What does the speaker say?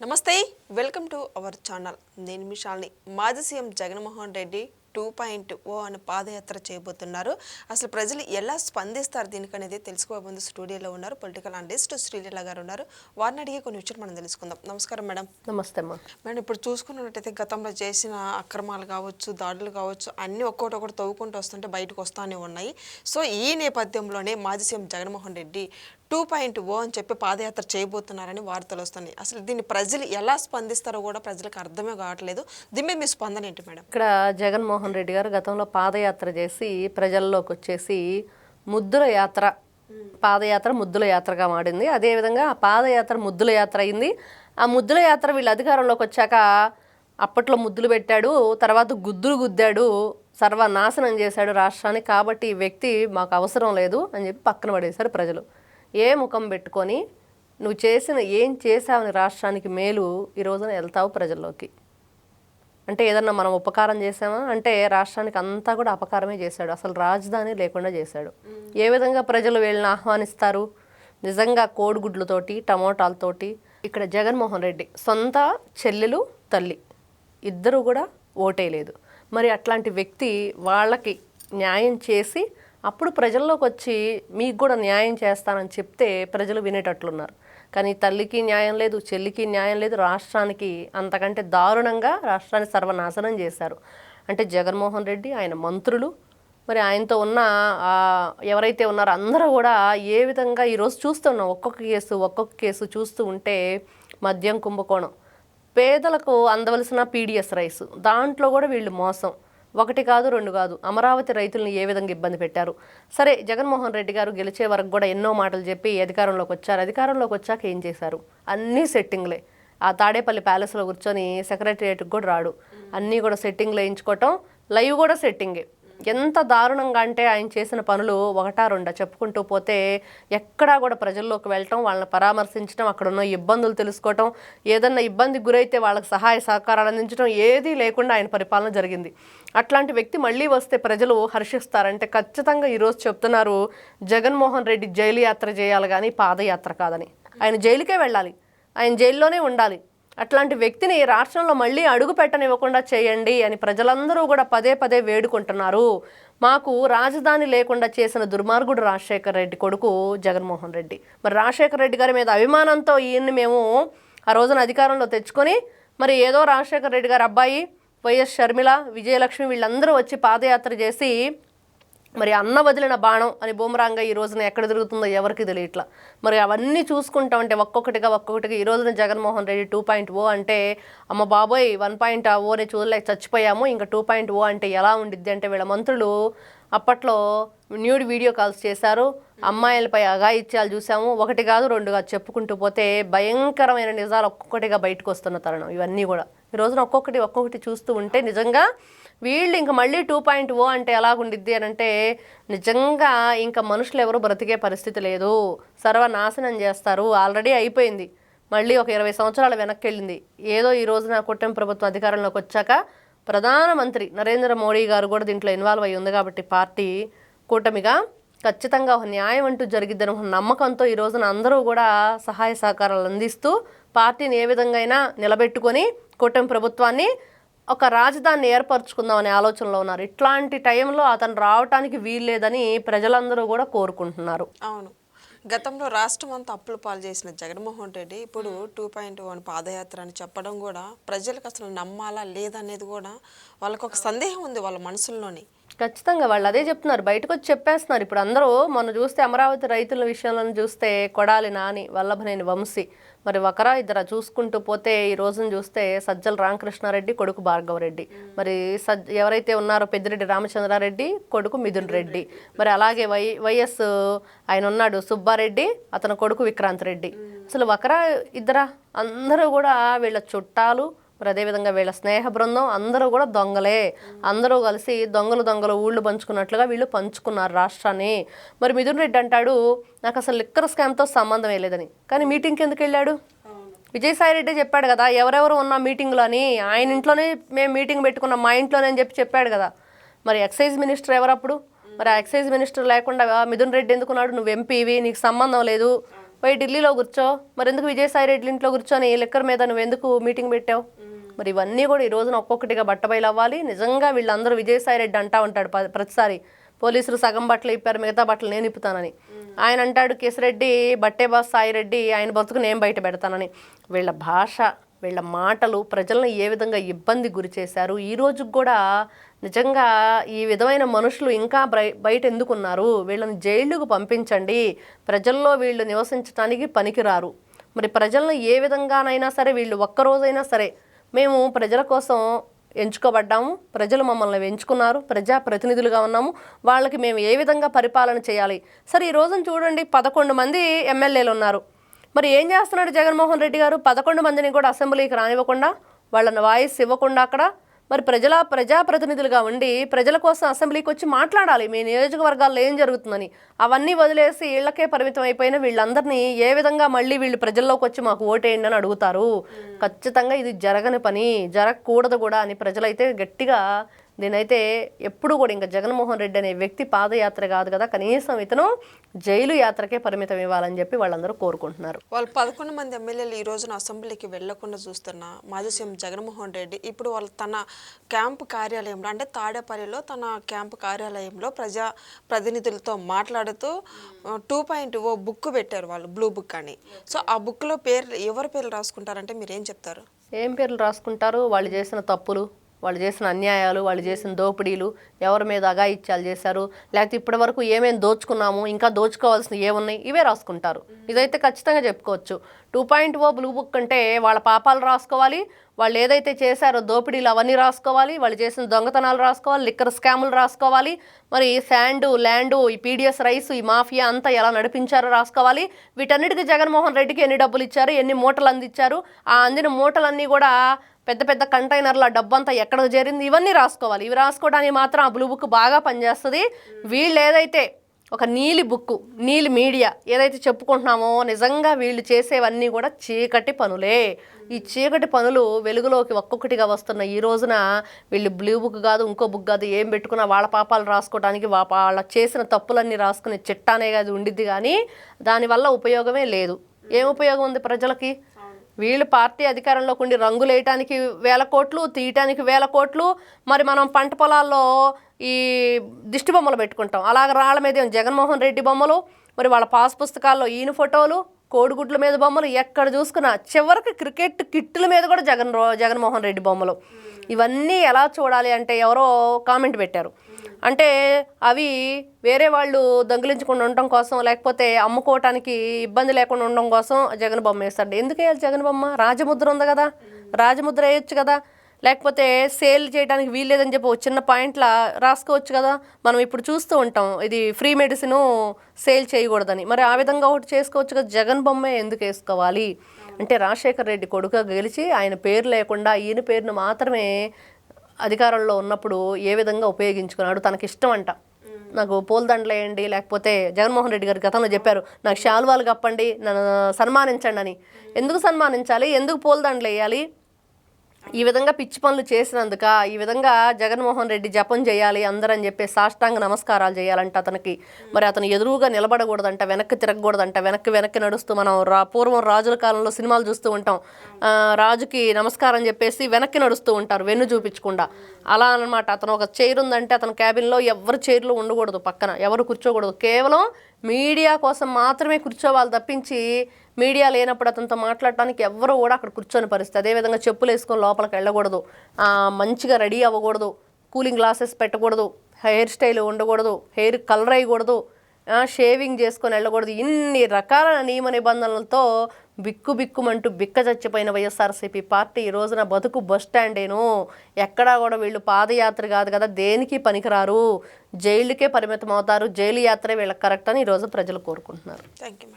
నమస్తే welcome to our channel. నేను మిషాల్ని మాజీ CM Jaganmohan Reddy two point O అని పాదయాత్ర చేయబోతున్నారు. అసలు ప్రజలు ఎలా స్పందిస్తారు? దీనికనేది తెలుసుకోబోతుంది స్టూడియోలో ఉన్నారు పొలిటికల్ అనలిస్ట్ శ్రీలీల గారు ఉన్నారు. వారిని అడిగే కొన్ని విషయాలు మనం తెలుసుకుందాం. నమస్కారం మేడం. నమస్తే అమ్మా. మేడం ఇప్పుడు చూసుకున్నట్టయితే గతంలో చేసిన అక్రమాలు కావచ్చు దాడులు కావచ్చు అన్నీ ఒక్కొక్కటి ఒకటి తవ్వుకుంటూ వస్తుంటే బయటకు వస్తానే ఉన్నాయి. సో ఈ నేపథ్యంలోనే మాజీ CM Jaganmohan Reddy two point O అని చెప్పి పాదయాత్ర చేయబోతున్నారని వార్తలు వస్తున్నాయి. అసలు దీన్ని ప్రజలు ఎలా స్పందిస్తారో కూడా ప్రజలకు అర్థమే కావట్లేదు. దీని మీద మీ స్పందన ఏంటి మేడం? ఇక్కడ జగన్మోహన్ రెడ్డి గారు గతంలో పాదయాత్ర చేసి ప్రజల్లోకి వచ్చేసి ముద్దుల యాత్ర పాదయాత్ర ముద్దుల యాత్రగా మాడింది అదేవిధంగా ఆ పాదయాత్ర ముద్దుల యాత్ర అయింది. ఆ ముద్దుల యాత్ర వీళ్ళు అధికారంలోకి వచ్చాక అప్పట్లో ముద్దులు పెట్టాడు తర్వాత గుద్దులు గుద్దాడు సర్వనాశనం చేశాడు రాష్ట్రాన్ని కాబట్టి ఈ వ్యక్తి మాకు అవసరం లేదు అని చెప్పి పక్కన పడేశారు ప్రజలు. ఏ ముఖం పెట్టుకొని నువ్వు చేసిన ఏం చేసావని రాష్ట్రానికి మేలు ఈ రోజున వెళ్తావు ప్రజల్లోకి? అంటే ఏదన్నా మనం ఉపకారం చేసామా అంటే రాష్ట్రానికి అంతా కూడా అపకారమే చేశాడు. అసలు రాజధాని లేకుండా చేశాడు. ఏ విధంగా ప్రజలు వీళ్ళని ఆహ్వానిస్తారు? నిజంగా కోడిగుడ్లతోటి టమోటాలతోటి. ఇక్కడ జగన్మోహన్ రెడ్డి సొంత చెల్లెలు తల్లి. ఇద్దరు కూడా ఓటేయలేదు మరి అట్లాంటి వ్యక్తి వాళ్ళకి న్యాయం చేసి అప్పుడు ప్రజల్లోకి వచ్చి మీకు కూడా న్యాయం చేస్తానని చెప్తే ప్రజలు వినేటట్లున్నారు. కానీ తల్లికి న్యాయం లేదు చెల్లికి న్యాయం లేదు రాష్ట్రానికి అంతకంటే దారుణంగా రాష్ట్రాన్ని సర్వనాశనం చేశారు. అంటే జగన్మోహన్ రెడ్డి ఆయన మంత్రులు మరి ఆయనతో ఉన్న ఎవరైతే ఉన్నారో అందరూ కూడా ఏ విధంగా ఈరోజు చూస్తున్నాం ఒక్కొక్క కేసు ఒక్కొక్క కేసు చూస్తూ ఉంటే మద్యం కుంభకోణం. పేదలకు అందవలసిన పీడిఎస్ రైస్. దాంట్లో కూడా వీళ్ళు మోసం. ఒకటి కాదు రెండు కాదు. అమరావతి రైతులను ఏ విధంగా ఇబ్బంది పెట్టారు? సరే జగన్మోహన్ రెడ్డి గారు గెలిచే వరకు కూడా ఎన్నో మాటలు చెప్పి అధికారంలోకి వచ్చారు. అధికారంలోకి వచ్చాక ఏం చేశారు? అన్నీ సెట్టింగ్లే. ఆ తాడేపల్లి ప్యాలెస్లో కూర్చొని సెక్రటరియట్కి కూడా రాడు. అన్నీ కూడా సెట్టింగ్లు వేయించుకోవటం లైవ్ కూడా సెట్టింగే. ఎంత దారుణంగా అంటే ఆయన చేసిన పనులు ఒకటా రెండా చెప్పుకుంటూ పోతే ఎక్కడా కూడా ప్రజల్లోకి వెళ్ళటం వాళ్ళని పరామర్శించడం అక్కడ ఉన్న ఇబ్బందులు తెలుసుకోవటం ఏదన్నా ఇబ్బందికి గురైతే వాళ్ళకి సహాయ సహకారాలు అందించడం ఏదీ లేకుండా ఆయన పరిపాలన జరిగింది. అట్లాంటి వ్యక్తి మళ్ళీ వస్తే ప్రజలు హర్షిస్తారంటే ఖచ్చితంగా ఈరోజు చెప్తున్నారు జగన్మోహన్ రెడ్డి జైలు యాత్ర చేయాలి కానీ పాదయాత్ర కాదని. ఆయన జైలుకే వెళ్ళాలి. ఆయన జైల్లోనే ఉండాలి. అట్లాంటి వ్యక్తిని రాష్ట్రంలో మళ్ళీ అడుగు పెట్టనివ్వకుండా చేయండి అని ప్రజలందరూ కూడా పదే పదే వేడుకుంటున్నారు. మాకు రాజధాని లేకుండా చేసిన దుర్మార్గుడు రాజశేఖర్ రెడ్డి కొడుకు జగన్మోహన్ రెడ్డి. మరి రాజశేఖర్ రెడ్డి గారి మీద అభిమానంతో ఈయన్ని మేము ఆ రోజున అధికారంలో తెచ్చుకొని మరి ఏదో రాజశేఖర్ రెడ్డి గారి అబ్బాయి వైఎస్ షర్మిల విజయలక్ష్మి వీళ్ళందరూ వచ్చి పాదయాత్ర చేసి మరి అన్న వదిలిన బాణం అని బూమరాంగా ఈ రోజున ఎక్కడ తిరుగుతుందో ఎవరికి తెలియట్లా. మరి అవన్నీ చూసుకుంటా ఉంటే ఒక్కొక్కటిగా ఒక్కొక్కటిగా ఈ రోజున Jaganmohan Reddy two point O అంటే అమ్మ బాబోయ్ వన్ పాయింట్ ఓనే చూడలేక చచ్చిపోయాము ఇంకా టూ పాయింట్ ఓ అంటే ఎలా ఉండిద్ది? అంటే వీళ్ళ మంత్రులు అప్పట్లో న్యూడ్ వీడియో కాల్స్ చేశారు. అమ్మాయిలపై అఘాయిత్యాలు చూసాము ఒకటి కాదు రెండు కాదు చెప్పుకుంటూ పోతే భయంకరమైన నిజాలు ఒక్కొక్కటిగా బయటకు వస్తున్న తరుణం ఇవన్నీ కూడా. ఈ రోజున ఒక్కొక్కటి ఒక్కొక్కటి చూస్తూ ఉంటే నిజంగా వీళ్ళు ఇంకా మళ్ళీ టూ పాయింట్ ఓ అంటే ఎలాగుండిద్ది అని అంటే నిజంగా ఇంకా మనుషులు ఎవరు బ్రతికే పరిస్థితి లేదు. సర్వనాశనం చేస్తారు. ఆల్రెడీ అయిపోయింది. మళ్ళీ ఒక ఇరవై సంవత్సరాలు వెనక్కి వెళ్ళింది ఏదో ఈ రోజున కూటమి ప్రభుత్వం అధికారంలోకి వచ్చాక ప్రధానమంత్రి నరేంద్ర మోడీ గారు కూడా దీంట్లో ఇన్వాల్వ్ అయ్యి ఉంది కాబట్టి పార్టీ కూటమిగా ఖచ్చితంగా ఒక న్యాయం అంటూ జరిగిద్దని ఒక నమ్మకంతో ఈ రోజున అందరూ కూడా సహాయ సహకారాలు అందిస్తూ పార్టీని ఏ విధంగా అయినా నిలబెట్టుకొని కూటమి ప్రభుత్వాన్ని ఒక రాజధానిని ఏర్పరచుకుందామనే ఆలోచనలో ఉన్నారు. ఇట్లాంటి టైంలో అతను రావటానికి వీల్లేదని ప్రజలందరూ కూడా కోరుకుంటున్నారు. అవును. గతంలో రాష్ట్రం అంతా అప్పుల పాలు చేసిన జగన్మోహన్ రెడ్డి ఇప్పుడు టూ పాయింట్ వన్ పాదయాత్ర అని చెప్పడం కూడా ప్రజలకు అసలు నమ్మాలా లేదనేది కూడా వాళ్ళకు ఒక సందేహం ఉంది వాళ్ళ మనసుల్లోని. ఖచ్చితంగా వాళ్ళు అదే చెప్తున్నారు. బయటకు వచ్చి చెప్పేస్తున్నారు. ఇప్పుడు అందరూ మొన్న చూస్తే అమరావతి రైతుల విషయంలో చూస్తే కొడాలి నాని వల్లభనేని వంశీ. మరి ఒకరా ఇద్దరు చూసుకుంటూ పోతే ఈ రోజును చూస్తే సజ్జల రామకృష్ణారెడ్డి కొడుకు భార్గవరెడ్డి. మరి సజ్ ఎవరైతే ఉన్నారో పెద్దిరెడ్డి రామచంద్రారెడ్డి కొడుకు మిథున్ రెడ్డి. మరి అలాగే వై వైఎస్ ఆయన ఉన్నాడు సుబ్బారెడ్డి అతని కొడుకు విక్రాంత్ రెడ్డి. అసలు ఒకరా ఇద్దరా? అందరూ కూడా వీళ్ళ చుట్టాలు మరి అదేవిధంగా వీళ్ళ స్నేహ బృందం అందరూ కూడా దొంగలే. అందరూ కలిసి దొంగలు దొంగలు ఊళ్ళు పంచుకున్నట్లుగా వీళ్ళు పంచుకున్నారు రాష్ట్రాన్ని. మరి మిథున్ రెడ్డి అంటాడు నాకు అసలు లిక్కర్ స్కామ్తో సంబంధం లేదని. కానీ మీటింగ్కి ఎందుకు వెళ్ళాడు? విజయసాయి రెడ్డి చెప్పాడు కదా ఎవరెవరు ఉన్న మీటింగ్లో అని. ఆయన ఇంట్లోనే మేము మీటింగ్ పెట్టుకున్నాం మా ఇంట్లోనే అని చెప్పి చెప్పాడు కదా. మరి ఎక్సైజ్ మినిస్టర్ ఎవరప్పుడు మరి ఆ ఎక్సైజ్ మినిస్టర్ లేకుండా మిథున్ రెడ్డి ఎందుకున్నాడు నువ్వు ఎంపీవి నీకు సంబంధం లేదు. పోయి ఢిల్లీలో కూర్చో. మరి ఎందుకు విజయసాయి రెడ్డి ఇంట్లో కూర్చొని లెక్కర్ మీద నువ్వు ఎందుకు మీటింగ్ పెట్టావు? మరి ఇవన్నీ కూడా ఈ రోజున ఒక్కొక్కటిగా బట్టబయలు అవ్వాలి. నిజంగా వీళ్ళందరూ విజయసాయి రెడ్డి అంటా ఉంటాడు ప్రతిసారి. పోలీసులు సగం బట్టలు ఇప్పారు మిగతా బట్టలు నేను ఇప్పుతానని. ఆయన అంటాడు కేసిరెడ్డి బట్టే బాస్ సాయి రెడ్డి ఆయన బతుకు నేను బయట పెడతానని. వీళ్ళ భాష వీళ్ళ మాటలు ప్రజలను ఏ విధంగా ఇబ్బంది గురి చేశారు? ఈ రోజు కూడా నిజంగా ఈ విధమైన మనుషులు ఇంకా బ్రై- బయట ఎందుకున్నారు? వీళ్ళని జైళ్ళకు పంపించండి. ప్రజల్లో వీళ్ళు నివసించడానికి పనికిరారు. మరి ప్రజలను ఏ విధంగానైనా సరే వీళ్ళు ఒక్కరోజైనా సరే మేము ప్రజల కోసం ఎంచుకోబడ్డాము. ప్రజలు మమ్మల్ని ఎంచుకున్నారు. ప్రజా ప్రతినిధులుగా ఉన్నాము. వాళ్ళకి మేము ఏ విధంగా పరిపాలన చేయాలి? సరే ఈ రోజున చూడండి. పదకొండు మంది ఎమ్మెల్యేలు ఉన్నారు. మరి ఏం చేస్తున్నాడు జగన్మోహన్ రెడ్డి గారు? పదకొండు మందిని కూడా అసెంబ్లీకి రానివ్వకుండా వాళ్ళని వాయిస్ ఇవ్వకుండా అక్కడ మరి ప్రజల ప్రజాప్రతినిధులుగా ఉండి ప్రజల కోసం అసెంబ్లీకి వచ్చి మాట్లాడాలి. మీ నియోజకవర్గాల్లో ఏం జరుగుతుందని. అవన్నీ వదిలేసి ఇళ్ళకే పరిమితం అయిపోయిన వీళ్ళందరినీ ఏ విధంగా మళ్ళీ వీళ్ళు ప్రజల్లోకి వచ్చి మాకు ఓటేయండి అని అడుగుతారు? ఖచ్చితంగా ఇది జరగని పని జరగకూడదు కూడా అని ప్రజలైతే గట్టిగా దీనైతే ఎప్పుడు కూడా ఇంకా జగన్మోహన్ రెడ్డి అనే వ్యక్తి పాదయాత్ర కాదు కదా కనీసం ఇతను జైలు యాత్రకే పరిమితం ఇవ్వాలని చెప్పి వాళ్ళందరూ కోరుకుంటున్నారు. వాళ్ళు పదకొండు మంది ఎమ్మెల్యేలు ఈ రోజున అసెంబ్లీకి వెళ్ళకుండా చూస్తున్న మాజీ సీఎం జగన్మోహన్ రెడ్డి ఇప్పుడు వాళ్ళు తన క్యాంపు కార్యాలయంలో అంటే తాడేపల్లిలో తన క్యాంపు కార్యాలయంలో ప్రజా ప్రతినిధులతో మాట్లాడుతూ టూ పాయింట్ ఓ బుక్ పెట్టారు వాళ్ళు బ్లూ బుక్ అని. సో ఆ బుక్లో పేర్లు ఎవరి పేర్లు రాసుకుంటారంటే మీరు ఏం చెప్తారు? ఏం పేర్లు రాసుకుంటారు? వాళ్ళు చేసిన తప్పులు వాళ్ళు చేసిన అన్యాయాలు వాళ్ళు చేసిన దోపిడీలు ఎవరి మీద అగాయిత్యాలు చేశారు? లేకపోతే ఇప్పటి వరకు ఏమేమి దోచుకున్నాము? ఇంకా దోచుకోవాల్సినవి ఏమున్నాయి? ఇవే రాసుకుంటారు. ఇదైతే ఖచ్చితంగా చెప్పుకోవచ్చు. Two point O blue book అంటే వాళ్ళ పాపాలు రాసుకోవాలి వాళ్ళు ఏదైతే చేశారో దోపిడీలు అవన్నీ రాసుకోవాలి వాళ్ళు చేసిన దొంగతనాలు రాసుకోవాలి లిక్కర్ స్కాములు రాసుకోవాలి మరి శాండు ల్యాండు ఈ పీడిఎస్ రైస్ ఈ మాఫియా అంతా ఎలా నడిపించారో రాసుకోవాలి. వీటన్నిటికీ జగన్మోహన్ రెడ్డికి ఎన్ని డబ్బులు ఇచ్చారు? ఎన్ని మూటలు అందించారు? ఆ అందిన మూటలన్నీ కూడా పెద్ద పెద్ద కంటైనర్ల డబ్బంతా ఎక్కడ చేరింది? ఇవన్నీ రాసుకోవాలి. ఇవి రాసుకోవడానికి మాత్రం ఆ బ్లూ బుక్ బాగా పనిచేస్తుంది. వీళ్ళు ఏదైతే ఒక నీలి బుక్ నీలి మీడియా ఏదైతే చెప్పుకుంటున్నామో నిజంగా వీళ్ళు చేసేవన్నీ కూడా చీకటి పనులే. ఈ చీకటి పనులు వెలుగులోకి ఒక్కొక్కటిగా వస్తున్న ఈ రోజున వీళ్ళు బ్లూ బుక్ కాదు ఇంకో బుక్ కాదు ఏం పెట్టుకున్నా వాళ్ళ పాపాలు రాసుకోవడానికి వా- వాళ్ళ చేసిన తప్పులన్నీ రాసుకునే చిట్టానే కాదు ఉండిద్ది కానీ దానివల్ల ఉపయోగమే లేదు. ఏం ఉపయోగం ఉంది ప్రజలకి? వీళ్ళు పార్టీ అధికారంలోకి ఉండి రంగులు వేయటానికి వేల కోట్లు తీయటానికి వేల కోట్లు. మరి మనం పంట పొలాల్లో ఈ దిష్టి బొమ్మలు పెట్టుకుంటాం. అలాగ రాళ్ళ మీద జగన్మోహన్ రెడ్డి బొమ్మలు మరి వాళ్ళ పాస్ పుస్తకాల్లో ఈయన ఫోటోలు కోడిగుడ్ల మీద బొమ్మలు ఎక్కడ చూసుకున్నా చివరికి క్రికెట్ కిట్టుల మీద కూడా జగన్ రో- జగన్మోహన్ రెడ్డి బొమ్మలు. ఇవన్నీ ఎలా చూడాలి అంటే ఎవరో కామెంట్ పెట్టారు. అంటే అవి వేరే వాళ్ళు దొంగిలించకుండా ఉండటం కోసం లేకపోతే అమ్ముకోవటానికి ఇబ్బంది లేకుండా ఉండడం కోసం జగన్ బొమ్మ వేస్తాడు. ఎందుకు వేయాలి జగన్ బొమ్మ? రాజముద్ర ఉంది కదా. రాజముద్ర వేయొచ్చు కదా. లేకపోతే సేల్ చేయడానికి వీల్లేదని చెప్పి ఒక చిన్న పాయింట్లా రాసుకోవచ్చు కదా. మనం ఇప్పుడు చూస్తూ ఉంటాం ఇది ఫ్రీ మెడిసిన్ సేల్ చేయకూడదని. మరి ఆ విధంగా ఒకటి చేసుకోవచ్చు కదా. జగన్ బొమ్మే ఎందుకు వేసుకోవాలి? అంటే రాజశేఖర్ రెడ్డి కొడుక గెలిచి ఆయన పేరు లేకుండా ఈయన పేరును మాత్రమే అధికారంలో ఉన్నప్పుడు ఏ విధంగా ఉపయోగించుకున్నాడు తనకి ఇష్టం అంట నాకు పూలదండలు వేయండి లేకపోతే జగన్మోహన్ రెడ్డి గారు గతంలో చెప్పారు. నాకు శాల్వాలు కప్పండి నన్ను సన్మానించండి అని. ఎందుకు సన్మానించాలి? ఎందుకు పూలదండలు వేయాలి? ఈ విధంగా పిచ్చి పనులు చేసినందుక ఈ విధంగా జగన్మోహన్ రెడ్డి జపం చేయాలి అందరని చెప్పి సాష్టాంగ నమస్కారాలు చేయాలంట అతనికి. మరి అతను ఎదురుగా నిలబడకూడదంట వెనక్కి తిరగకూడదంట వెనక్కి వెనక్కి నడుస్తూ మనం రా పూర్వం రాజుల కాలంలో సినిమాలు చూస్తూ ఉంటాం. రాజుకి నమస్కారం చెప్పేసి వెనక్కి నడుస్తూ ఉంటారు వెన్ను చూపించకుండా. అలా అన్నమాట. అతను ఒక చైర్ ఉందంటే అతని క్యాబిన్లో ఎవరు చైర్లో ఉండకూడదు పక్కన ఎవరు కూర్చోకూడదు. కేవలం మీడియా కోసం మాత్రమే కూర్చోవాలి తప్పించి మీడియా లేనప్పుడు అతనితో మాట్లాడటానికి ఎవరు కూడా అక్కడ కూర్చొని పరిస్థితి. అదేవిధంగా చెప్పులు వేసుకొని లోపలికి వెళ్ళకూడదు. మంచిగా రెడీ అవ్వకూడదు. కూలింగ్ గ్లాసెస్ పెట్టకూడదు. హెయిర్ స్టైల్ ఉండకూడదు. హెయిర్ కలర్ అయ్యకూడదు. షేవింగ్ చేసుకొని వెళ్ళకూడదు. ఇన్ని రకాల నియమ నిబంధనలతో బిక్కు బిక్కుమంటూ బిక్క చచ్చిపోయిన వైఎస్ఆర్సీపీ పార్టీ ఈ రోజున బతుకు బస్ స్టాండేను. ఎక్కడా కూడా వీళ్ళు పాదయాత్ర కాదు కదా. దేనికి పనికిరారు? జైలుకే పరిమితం అవుతారు జైలు యాత్రే వీళ్ళకి కరెక్ట్ అని ఈరోజు ప్రజలు కోరుకుంటున్నారు. Thank you